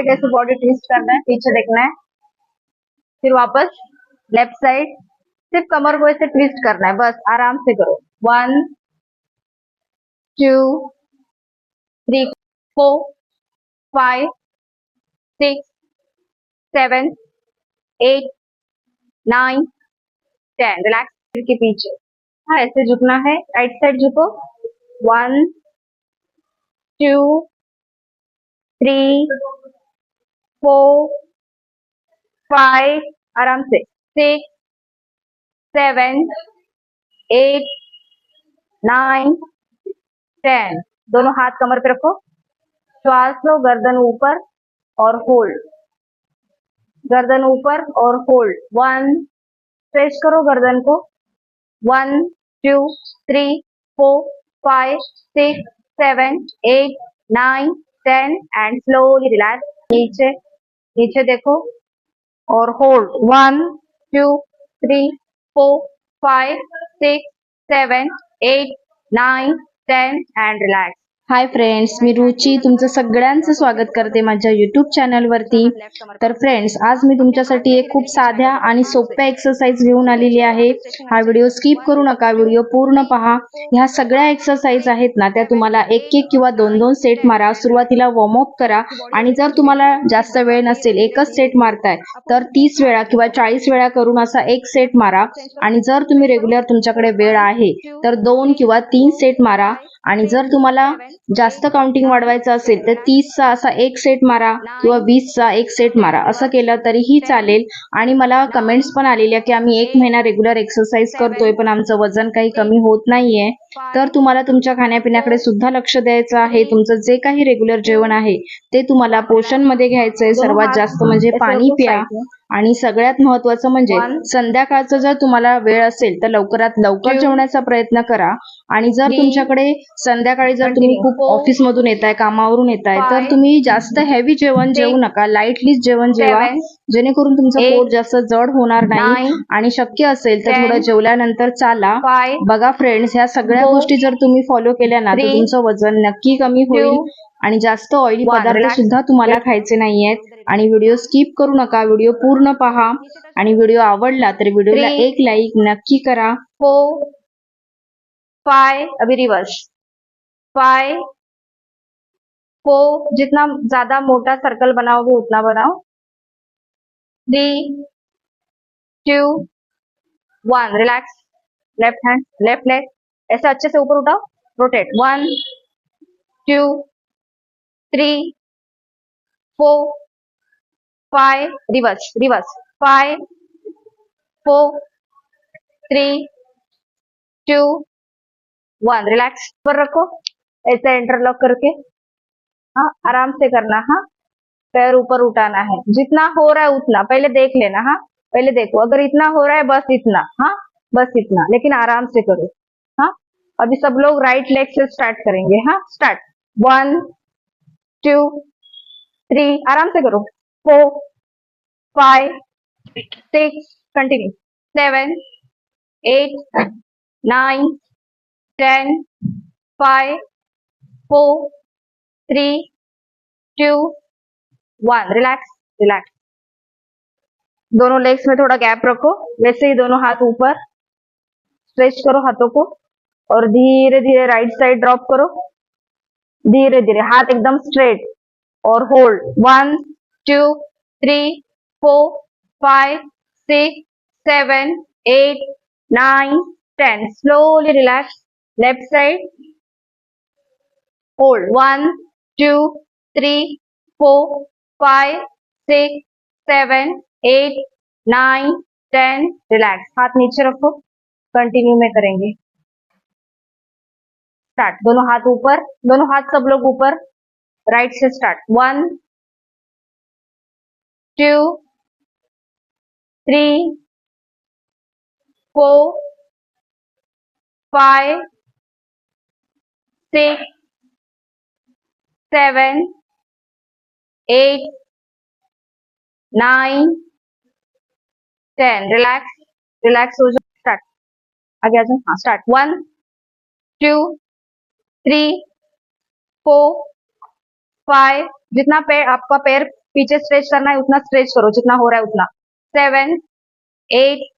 Side ऐसे body twist करना है, पीछे देखना है। फिर वापस लेफ़्ट साइड सिर्फ़ कमर को ऐसे ट्विस्ट करना है, बस आराम से करो। One two three four five six seven eight nine ten relax के पीछे। हाँ ऐसे झुकना है। राइट साइड झुको। One two three four five आराम से six seven eight nine ten दोनों हाथ कमर पे रखो। श्वास लो, गर्दन ऊपर और होल्ड गर्दन ऊपर और होल्ड वन स्ट्रेच करो गर्दन को। One two three four five six seven eight nine ten and slowly relax नीचे नीचे देखो, और hold one two three four five six seven eight nine ten and relax hi friends मी रुची. तुमचं सगळ्यांचं स्वागत करते माझ्या युट्यूब चॅनलवरती तर फ्रेंड्स आज मी तुमच्यासाठी एक खूप साध्या आणि सोप्या एक्सरसाइज घेऊन आलेली आहे. हा व्हिडिओ स्किप करू नका. व्हिडिओ पूर्ण पहा. ह्या सगळ्या एक्सरसाइज आहेत ना त्या तुम्हाला एक एक किंवा दोन दोन सेट मारा. सुरुवातीला वॉर्मअप करा. आणि जर तुम्हाला जास्त वेळ नसेल एकच सेट मारताय तर तीस वेळा किंवा चाळीस वेळा करून असा एक सेट मारा. आणि जर तुम्ही रेग्युलर तुमच्याकडे वेळ आहे तर दोन किंवा तीन सेट मारा. आणि जर तुम्हाला जास्त काउंटिंग वाढवायचं असेल तर तीसचा असा एक सेट मारा किंवा वीसचा एक सेट मारा. असं केलं तरीही चालेल. आणि मला कमेंट्स पण आलेल्या की आम्ही एक महिना रेग्युलर एक्सरसाइज करतोय पण आमचं वजन काही कमी होत नाहीये. तर तुम्हाला तुमच्या खाण्यापिण्याकडे सुद्धा लक्ष द्यायचं आहे. तुमचं जे काही रेग्युलर जेवण आहे ते तुम्हाला पोषणमध्ये घ्यायचंय. सर्वात जास्त म्हणजे पाणी प्या. आणि सगळ्यात महत्वाचं म्हणजे संध्याकाळचं जर तुम्हाला वेळ असेल तर लवकरात लवकर जेवण्याचा प्रयत्न करा. आणि जर तुमच्याकडे संध्याकाळी जर तुम्ही खूप ऑफिस मधून येताय कामावरून येताय तर तुम्ही जास्त हेवी जेवण जेवू नका. लाईटली जेवण जेवा. जेणेकरून तुमचं पोट जास्त जड होणार नाही. आणि शक्य असेल तर थोडं जेवल्यानंतर चाला. बघा फ्रेंड्स ह्या सगळ्या गोष्टी जर तुम्ही फॉलो केल्या ना तर तुमचं वजन नक्की कमी होईल. आणि जास्त ऑइली पदार्थ सुद्धा तुम्हाला खायचे नाहीयेत. आणि व्हिडिओ स्किप करू नका. व्हिडिओ पूर्ण पहा. आणि व्हिडिओ आवडला तर व्हिडिओला एक लाईक नक्की करा. फोर फाइव अभी रिवर्स फाइव फोर जितना ज्यादा मोटा सर्कल बनाओगे उतना बनाओ. Three two one relax left hand left leg ऐसे अच्छे से ऊपर उठाओ. Rotate one two three four five reverse reverse five four three two one relax पर रखो. ऐसे इंटरलॉक करके. हाँ आराम से करना हाँ. पैर ऊपर उठाना है. जितना हो रहा है उतना. पहले देख लेना हाँ. पहले देखो. अगर इतना हो रहा है, बस इतना हाँ. बस इतना. लेकिन आराम से करो हाँ. अभी सब लोग राइट लेग से स्टार्ट करेंगे हाँ. स्टार्ट वन टू थ्री आराम से करो। Four five six continue seven eight nine ten five four three two one relax relax दोनों लेग्स में थोड़ा गैप रखो। वैसे ही दोनों हाथ ऊपर। स्ट्रेच करो हाथों को और धीरे धीरे राइट साइड ड्रॉप करो। धीरे धीरे, हाथ एकदम स्ट्रेट और hold one two three four five six seven eight nine ten slowly relax left side hold one two three four five six seven eight nine ten relax हाथ नीचे रखो. Continue में करेंगे. स्टार्ट दोनों हाथ ऊपर, दोनों हाथ सब लोग ऊपर. राइट से start one two three four five six seven eight nine ten relax relax हो जाओ. स्टार्ट आगे आ जाओ हाँ start one two three four five जितना पैर आपका पैर पीछे स्ट्रेच करना है, उतना स्ट्रेच करो, जितना हो रहा है उतना। Seven eight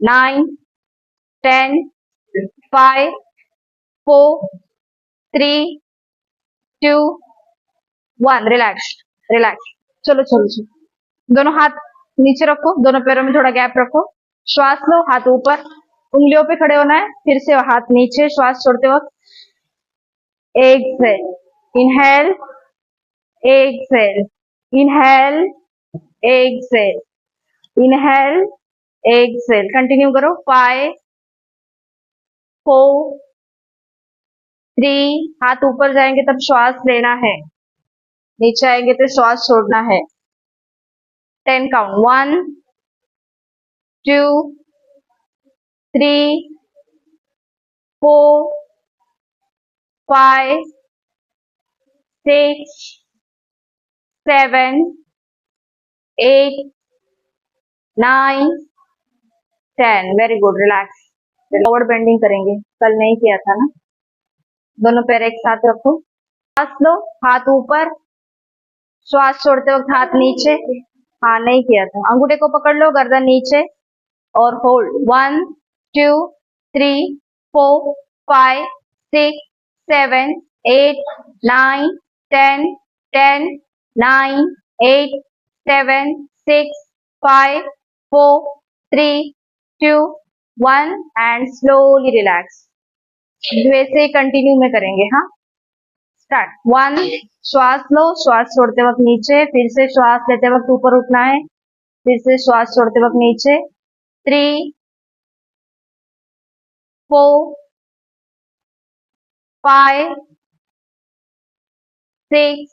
nine ten five four three two one relax relax चलो चलो चलो। दोनों हाथ नीचे रखो, दोनों पैरों में थोड़ा गैप रखो। श्वास लो, हाथ ऊपर। उंगलियों पे खड़े होना है, फिर से हाथ नीचे, श्वास छोड़ते वक्त exhale inhale exhale inhale exhale inhale exhale continue करो. फाइव फोर थ्री हाथ ऊपर जाएँगे तब श्वास लेना है. नीचे आएँगे तो श्वास छोड़ना है. Ten count one two three four five six seven eight nine ten very good relax forward bending करेंगे। कल नहीं किया था ना? दोनों पैर एक साथ रखो। श्वास लो। हाथ ऊपर। श्वास छोड़ते वक्त हाथ नीचे। हाँ नहीं किया था। अंगूठे को पकड़ लो। गर्दन नीचे। और hold one two three four five six seven eight nine ten ten nine eight seven six five four three two one and slowly relax वैसे कंटिन्यू में करेंगे हाँ? स्टार्ट वन श्वास लो, श्वास छोड़ते वक्त नीचे, फिर से श्वास लेते वक्त ऊपर उठना है, फिर से श्वास छोड़ते वक्त नीचे। Three four five six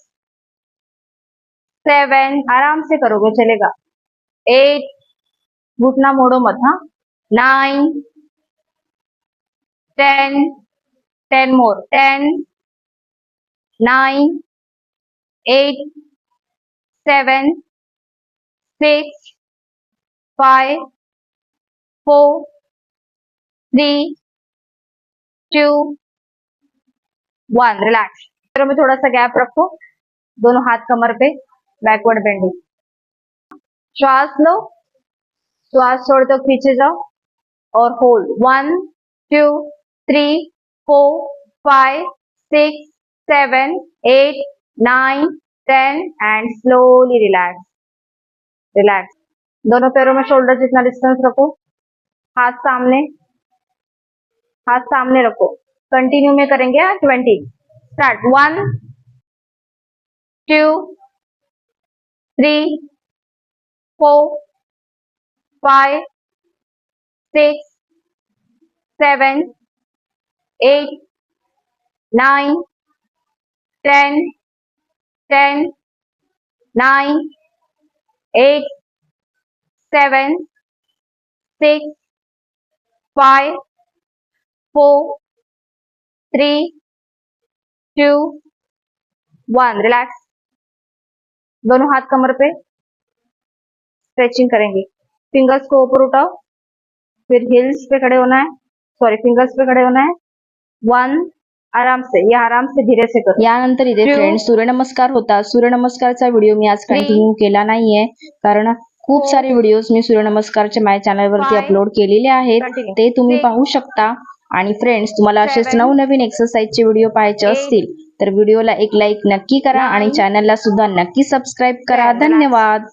seven आराम से करोगे चलेगा। एट घुटना मोड़ो मत हाँ। Nine ten ten more ten nine eight seven six five four three two, Relax. पैरों में थोड़ा सा गैप रखो. दोनों हाथ कमर पे बैकवर्ड बेंडिंग श्वास लो. श्वास छोड़ते वक्त पीछे जाओ और hold one two three four five six seven eight nine ten and slowly relax relax दोनों पैरों में शोल्डर जितना डिस्टेंस रखो. हाथ सामने. हाथ सामने रखो. कंटिन्यू में करेंगे twenty start one two three four five six seven eight nine ten ten nine eight seven six five four, three, two, one. Relax. दोनों हाथ कमर पे स्ट्रेचिंग करेंगे फिंगर्स को ऊपर उठाओ फिर हिल्स पे खड़े होना है सॉरी फिंगर्स पे खड़े होना है वन आराम से या आराम से धीरे से करो यानंतर इथे. फ्रेंड्स सूर्यनमस्कार होता सूर्यनमस्कारचा व्हिडिओ मी आज. कंटिन्यू केला नाहीये कारण खूप Four. सारे व्हिडिओज मी सूर्यनमस्कारच्या माझ्या चॅनल वरती अपलोड केलेले आहेत Continue. ते तुम्ही पाहू शकता आणि फ्रेंड्स तुम्हाला असेच. नवनवीन एक्सरसाइजचे व्हिडिओ पाहायचे. असतील तर व्हिडिओला एक लाईक नक्की करा आणि. चॅनलला सुद्धा नक्की सबस्क्राईब करा. धन्यवाद